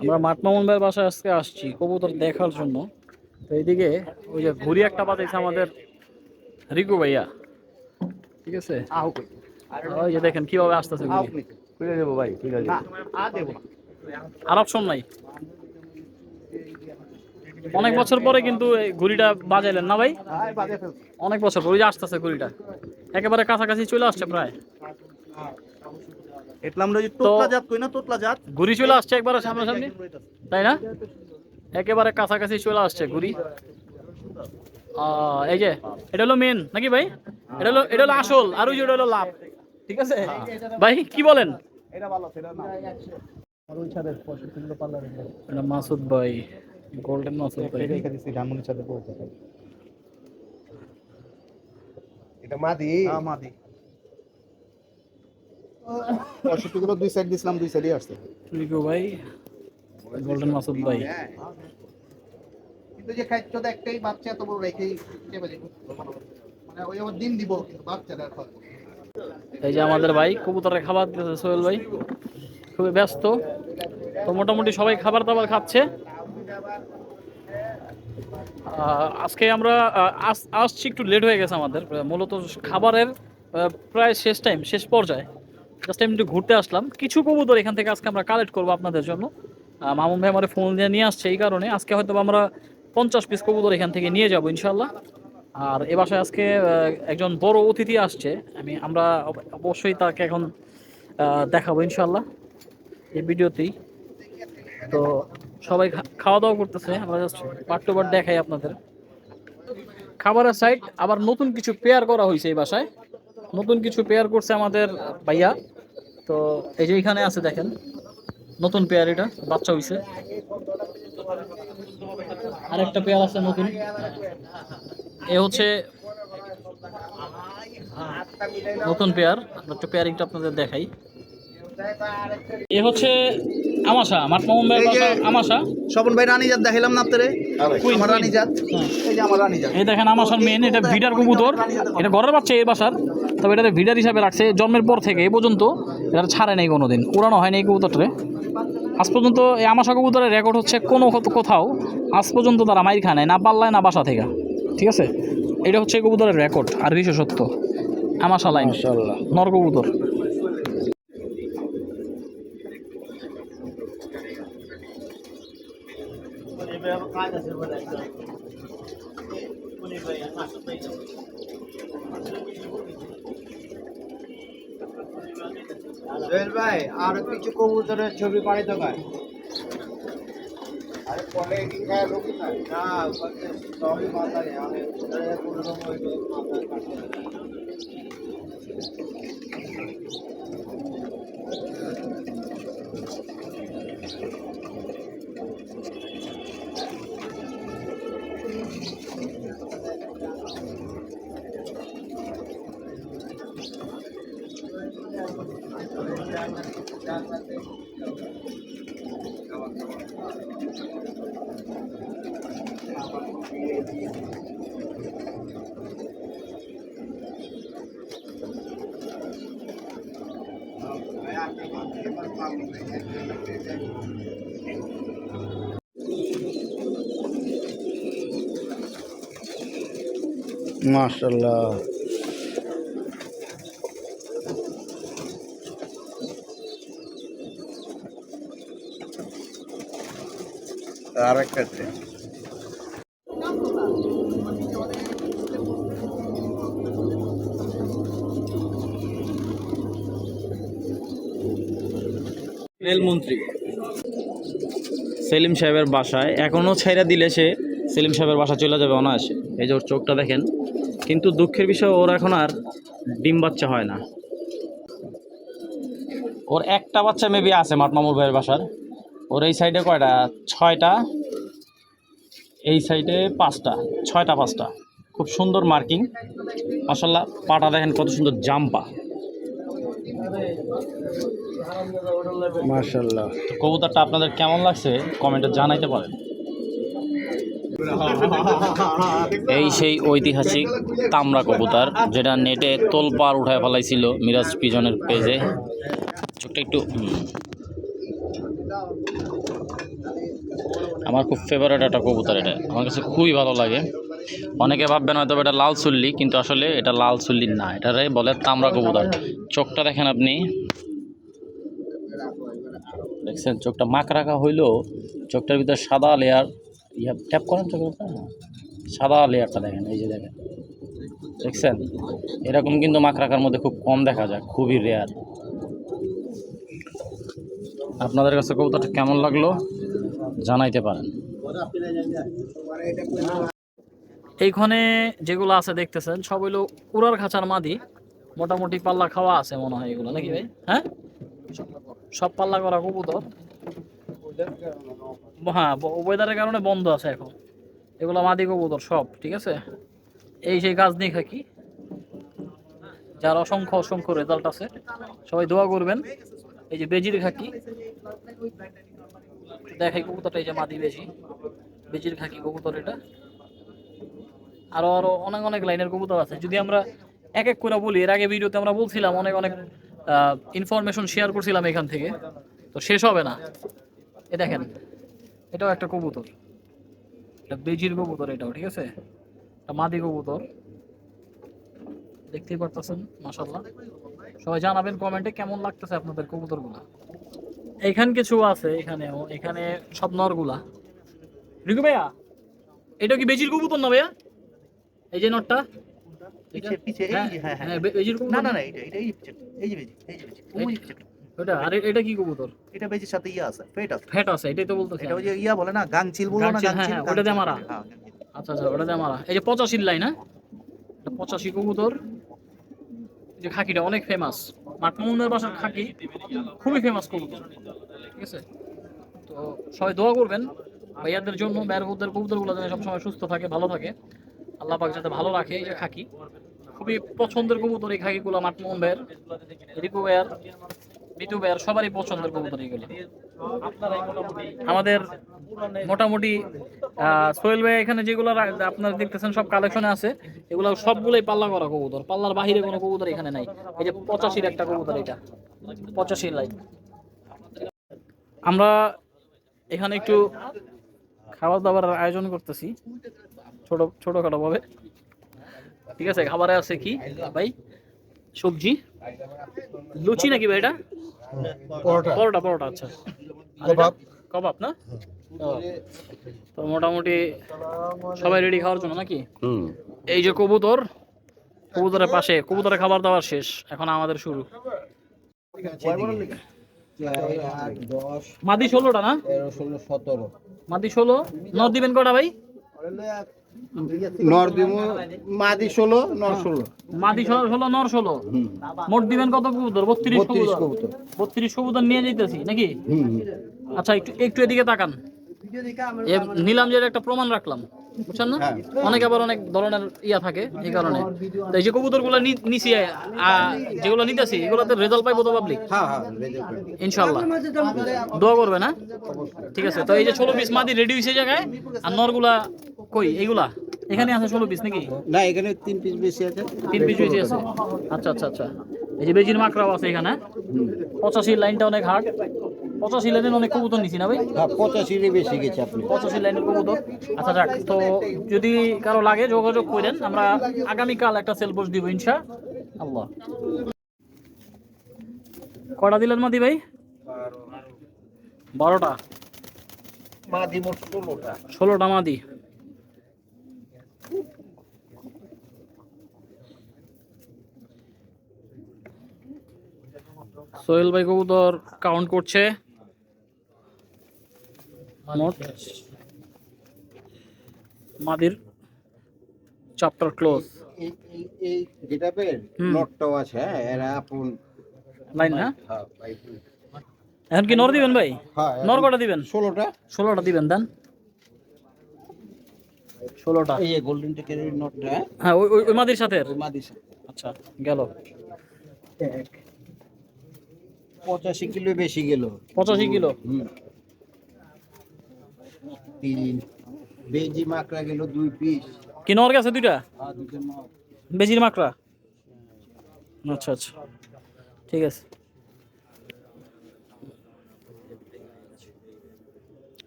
আমরা মাঠমামুন ভাইয়ের বাসায় আজকে আসছি কবুতর দেখার জন্য। তো এইদিকে ওই যে ঘুরি একটা বাজাইছে আমাদের রিকু ভাইয়া। ঠিক আছে? ওই যে দেখেন কীভাবে আসতেছে খুলে দেবো ভাই খুলে দেবো। আর অপশন নাই। অনেক বছর পরে কিন্তু এই ঘুড়িটা বাজাইলেন না ভাই? অনেক বছর পরে আসতেছে ঘুড়িটা। একেবারে কাছাকাছি চলে আসছে প্রায়। এটলাম রয়েছে তোতলা জাত কই না তোতলা জাত। ঘুড়ি চলে আসছে একবারে সামনাসামনি? তাই না? একেবারে কাছাকাছি চলে আসছে আহ, এই যে এটা হলো মেন নাকি ভাই? এটা হলো এটা হলো আসল আর ওই যে হলো লাভ। ঠিক আছে? ভাই কি বলেন? এটা ভালো সেটা না। এটা মাসুদ ভাই গোল্ডেন মাসুদ ভাই। এটা এখানে ধানমন্ডির ছাদে এটা মাদি? হ্যাঁ মাদি। পঁয়ষট্টি কিলো দুই সাইড দিছিলাম দুই সাইডই আসছে। রিকু ভাই গোল্ডেন মাসুদ ভাই। কিন্তু যে খাদ্য তো একটাই বাচ্চা তো বড় রেখেই মানে ওই আবার ডিম দিব কিন্তু বাচ্চাটা এই যে আমাদের ভাই কবুতরের খাবার দিতেছে সোহেল ভাই। খুবই ব্যস্ত। তো মোটামুটি সবাই খাবার দাবার খাচ্ছে। আজকে আমরা আস- আসছি একটু লেট হয়ে গেছে আমাদের। মূলত খাবারের প্রায় শেষ টাইম শেষ পর্যায়ে। জাস্ট টাইম একটু ঘুরতে আসলাম। কিছু কবুতর এখান থেকে আজকে আমরা কালেক্ট করব আপনাদের জন্য। মামুন ভাই আমার ফোন দিয়ে নিয়ে আসছে এই কারণে। আজকে হয়তো আমরা পঞ্চাশ পিস কবুতর এখান থেকে নিয়ে যাব ইনশাল্লাহ আর এ বাসায় আজকে একজন বড় অতিথি আসছে। আমি, আমরা অবশ্যই তাকে এখন দেখাবো ইনশাল্লাহ এই ভিডিওতেই। তো সবাই খাওয়া দাওয়া করতেছে। আমরা জাস্ট পার্ট টু পার্ট দেখাই আপনাদের। খাবারের সাইড আবার নতুন কিছু পেয়ার করা হয়েছে এই বাসায়। নতুন কিছু পেয়ার করছে আমাদের ভাইয়া। তো এই যে এখানে আছে দেখেন নতুন পেয়ার এটা বাচ্চা হয়েছে আরেকটা পেয়ার আছে নতুন। এ হচ্ছে নতুন পেয়ার আমরা একটু পেয়ারিংটা আপনাদের দেখাই। এ হচ্ছে আমাশা মাঠমামুন ভাইয়ের বাসা আমাশা। স্বপন ভাই রানী জাত দেখাইলাম না আপনারে? আমার রানী জাত হ্যাঁ। এই যে আমার রানী জাত এই দেখেন আমাশার মেন এটা ভিডার কবুতর। এটা ঘরের বাচ্চা এই বাসার তবে এটা ভিডার হিসাবে রাখছে জন্মের পর থেকে এই পর্যন্ত। এটা ছাড়ে নেই কোনোদিন উড়ানো হয়নি এই কবুতরটারে। আজ পর্যন্ত এই আমাশা কবুতরের রেকর্ড হচ্ছে কোনো কোথাও। আজ পর্যন্ত তারা মাইর খায় নাই না পাল্লায় না বাসা থেকে। ঠিক আছে? এটা হচ্ছে এই কবুতরের রেকর্ড আর বিশেষত্ব আমাশা লাইন নর কবুতর। সোহেল ভাই আর কিছু কবুতরের ছবি পাড়ি তো ভাই। আরে পরে কি খায় লোক না। সবই মাথা নেই আমি কোনো রকম ওই মাথা কাটতে মাশাআল্লাহ। আর একটা রেলমন্ত্রী। সেলিম সাহেবের বাসায় এখনও ছাইরা দিলে সে সেলিম সাহেবের বাসা চলে যাবে অনায়াসে। এই যে ওর চোখটা দেখেন, কিন্তু দুঃখের বিষয়, ওর এখন আর ডিম বাচ্চা হয় না। ওর একটা বাচ্চা মেবি আছে মাটমামুর ভাইয়ের বাসার। ওর এই সাইডে কয়টা? ছয়টা। এই সাইডে পাঁচটা, ছয়টা পাঁচটা। খুব সুন্দর মার্কিং মাসাল্লাহ পাটা দেখেন কত সুন্দর জাম্পা। মাশাআল্লাহ। তো কবুতরটা আপনাদের কেমন লাগছে? কমেন্টে জানাইতে পারেন। এই সেই ঐতিহাসিক তামরা কবুতর যেটা নেটে তোলপাড় উঠায় ফেলাইছিল মিরাজ পিজনের পেজে। চোখটা একটু আমার খুব ফেভারিট একটা কবুতর এটা। আমার কাছে খুবই ভালো লাগে। অনেকে ভাববেন হয়তো এটা লাল চুল্লি কিন্তু আসলে এটা লাল চুল্লি না এটারে বলে তামরা কবুতর। চোখটা দেখেন আপনি। দেখছেন চোখটা মাক রাখা হইলেও চোখটার ভিতরে সাদা লেয়ার ইয়া ট্যাপ করেন চোখের? সাদা লেয়ারটা দেখেন এই যে দেখেন। দেখছেন? এরকম কিন্তু মাক রাখার মধ্যে খুব কম দেখা যায় খুবই রেয়ার আপনাদের কাছে কবুতরটা কেমন লাগল? জানাইতে পারেন। এইখানে যেগুলো আছে দেখতেছেন, সব হইল উড়ার খাঁচার মাদি। মোটামুটি পাল্লা খাওয়া আছে মনে হয় এগুলো, নাকি ভাই? হ্যাঁ? সব পাল্লা করা কবুতর। হ্যাঁ ওয়েদারের কারণে বন্ধ আছে এখন। এগুলো মাদি কবুতর সব, ঠিক আছে? এই সেই গাছ নিয়ে খাকি যার অসংখ্য অসংখ্য রেজাল্ট আছে। সবাই দোয়া করবেন। এই যে বেজির খাকি। দেখাই কবুতরটা, এই যে মাদি বেজি। বেজির খাকি কবুতর এটা। আরও আরও অনেক অনেক লাইনের কবুতর আছে। যদি আমরা এক এক করে বলি, এর আগে ভিডিওতে আমরা বলছিলাম, অনেক অনেক ইনফরমেশন শেয়ার করছিলাম এখান থেকে। তো শেষ হবে না। এ দেখেন, এটাও একটা কবুতর। এটা বেজির কবুতর এটাও, ঠিক আছে? এটা মাদি কবুতর। দেখতেই পারতেছেন মাশাল্লাহ সবাই জানাবেন কমেন্টে কেমন লাগতেছে আপনাদের কবুতরগুলা। এইখান কিছু আছে, এখানেও, এখানে সব নরগুলা। রিকু ভাইয়া, এটা কি বেজির কবুতর না ভাইয়া? এই যে নটটা? এই যে বে- বেজির কবুতর না না না এটা এটা এই যে পিছে এই যে বেজি এই যে বেজি ওই যে পিছেটা। ওটা আর এ- এটা কি কবুতর? এটা বেজির সাথে ইয়া আছে ফেট আছে। ফ্যাট আছে এটাই তো বলতেছি এটা ওই যে ইয়া বলে না গাংচিল বলো না গাংচিল, গাংচিল ওটা দিয়ে মারা। আচ্ছা আচ্ছা ওটা দিয়ে মারা এই যে পঁচাশির লাইন হ্যাঁ? পঁচাশি কবুতর। যে খাকিটা অনেক ফেমাস মাটমুনের বাসার খাকি। খুবই ফেমাস কবুতর ঠিক আছে? তো সবাই দোয়া করবেন। ভাইয়াদের জন্য ব্যারবুদের কবুতরগুলো যেন সবসময় সুস্থ থাকে ভালো থাকে। আল্লাহ পাক যাতে ভালো রাখে, এই যে খাকি, খুবই পছন্দের কবুতর এই খাকিগুলো মাটমোহন ভাইয়ের। রিপু ভাইয়ার মিটু ভাইয়ার, সবারই পছন্দের কবুতর এগুলো আমাদের মোটামুটি সোহেল ভাই এখানে যেগুলো আপনারা দেখতেছেন, সব কালেকশনে আছে। এগুলো সবগুলোই পাল্লা করা কবুতর। পাল্লার বাহিরে কোনো কবুতর এখানে নাই। এই যে পঁচাশির একটা কবুতর এটা। পঁচাশির লাইন আমরা এখানে একটু খাবার দাবার আয়োজন করতেছি। ছোট ছোটখাটো ভাবে। ঠিক আছে খাবারে আছে কি ভাই? সবজি? লুচি নাকি ভাই এটা? পরোটা। পরোটা পরোটা আচ্ছা। আর এটা? কবাব। না? তো মোটামুটি সবাই রেডি খাওয়ার জন্য নাকি? এই যে কবুতর কবুতরের পাশে কবুতরের খাবার দাবার শেষ এখন আমাদের শুরু। মাদি ষোলোটা না? ষোলো সতেরো। মাদি ষোলো? নর দিবেন কটা ভাই? নর দিব মাদি ষোলো নর ষোলো। মাদি ষোলো ষোলো নর ষোলো? মোট দিবেন কত কবুতর? বত্রিশ বত্রিশ কবুতর। কবুতর। বত্রিশ কবুতর নিয়ে যাইতেছি নাকি? আচ্ছা একটু একটু এদিকে তাকান। নিলাম যে একটা প্রমাণ রাখলাম। বুঝছেন না? হ্যাঁ। অনেক আবার অনেক ধরনের ইয়া থাকে এই কারণে। তো এই যে কবুতরগুলো নিছি যেগুলো নিতেছি এগুলোতে রেজাল্ট পাইবো তো পাবলিক হ্যাঁ হ্যাঁ রেজাল্ট পাবে। ইনশাল্লাহ দোয়া করবে না? ঠিক আছে তো এই যে ষোলো পিস মাদি রেডি হয়েছে জায়গায় আর নরগুলা কই? এইগুলা? এখানে আছে ষোলো পিস নাকি? না এখানে তিন পিস বেশি আছে। তিন পিস বেশি আছে? আচ্ছা আচ্ছা আচ্ছা। এই যে বেজির মাকড়াও আছে এখানে। পঁচাশি লাইনটা অনেক হার্ড পঁচাশি লাইনের অনেক কবুতর নিছি না ভাই? হ্যাঁ পঁচাশিরই বেশি গেছে আপনি। পঁচাশি লাইনের কবুতর। আচ্ছা যাক তো যদি কারও লাগে যোগাযোগ করেন আমরা আগামীকাল একটা সেল পোস্ট দিব ইনশা আল্লাহ। কটা দিলেন মাদি ভাই? বারোটা। মাদি মোট ষোলোটা। ষোলোটা মাদি। সোহেল ভাই কবুতর কাউন্ট করছে। মোট মাদির চ্যাপ্টার ক্লোজ এই এই নটটাও আছে হ্যাঁ এরা আপন লাইন না হ্যাঁ এখন কি নর দিবেন ভাই? হ্যাঁ নর কটা দিবেন? ষোলোটা। ষোলোটা দিবেন দেন। ষোলোটা। এই গোল্ডেন টেকের নটটা হ্যাঁ? হ্যাঁ ওই ওই- মাদির সাথে? ওই মাদি আচ্ছা গেল। পঁচাশি কিলো বেশি গেল। পঁচাশি কিলো? হুম। তিন। বেজি মাকড়া গেল দুই পিস। কি নর গেছে দুইটা? দুটো বেজির মাকড়া? আচ্ছা আচ্ছা। ঠিক আছে।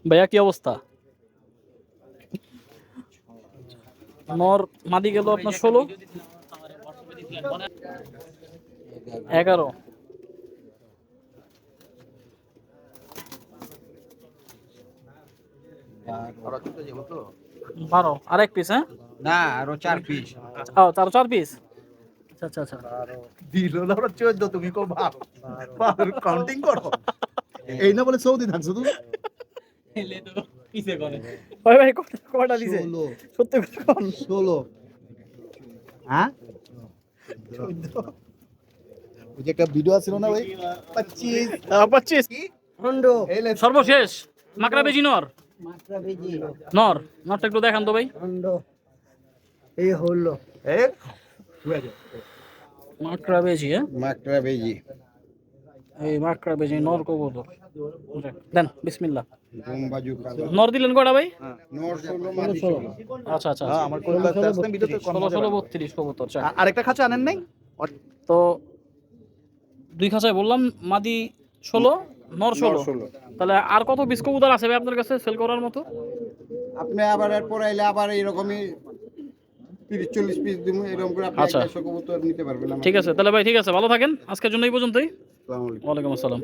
ভাইয়া কি অবস্থা? নর মাদি গেল আপনার ষোলো। এগারো। বারো। আর এক পিস হ্যাঁ? না আরও চার পিস ও চার চার পিস আচ্ছা আচ্ছা আচ্ছা। দিল না ওরা চোদ্দ তুমি কো ভাব কাউন্টিং করো। এই না বলে সৌদি থাকছো তুমি? ভাই ভাই কটা কটা দিছে? সত্যি ষোলো। হ্যাঁ? ওই যে একটা ভিডিও আছিল না ভাই? পঁচিশ। পঁচিশ সর্বশেষ। মাকড়া বেজি নর নর নরটা একটু দেখান তো ভাই। এই হলো। এ মাকড়া বেজি হ্যাঁ? মাকড়া বেজি এই মাকড়া বেজি নর কবুতর। দেন বিসমিল্লাহ। নর দিলেন কটা ভাই? ষোলো আচ্ছা আচ্ছা হ্যাঁ ষোলো ষোলো বত্রিশ কবুতর আরেকটা খাঁচা আনেন নাই? তো দুই খাঁচায় বললাম মাদি ষোলো নর ষোলো তাহলে আর কত বিশ কবুতর আছে ভাই আপনার কাছে সেল করার মতো? আপনি আবার এরপর আইলে আবার এরকমই তিরিশ চল্লিশ পিস দিব এরকম করে আপনি আচ্ছা। একশো কবুতর নিতে পারবেন ঠিক আছে তাহলে ভাই ঠিক আছে ভালো থাকেন। আজকের জন্য এই পর্যন্তই। ওয়ালাইকুম আসসালাম।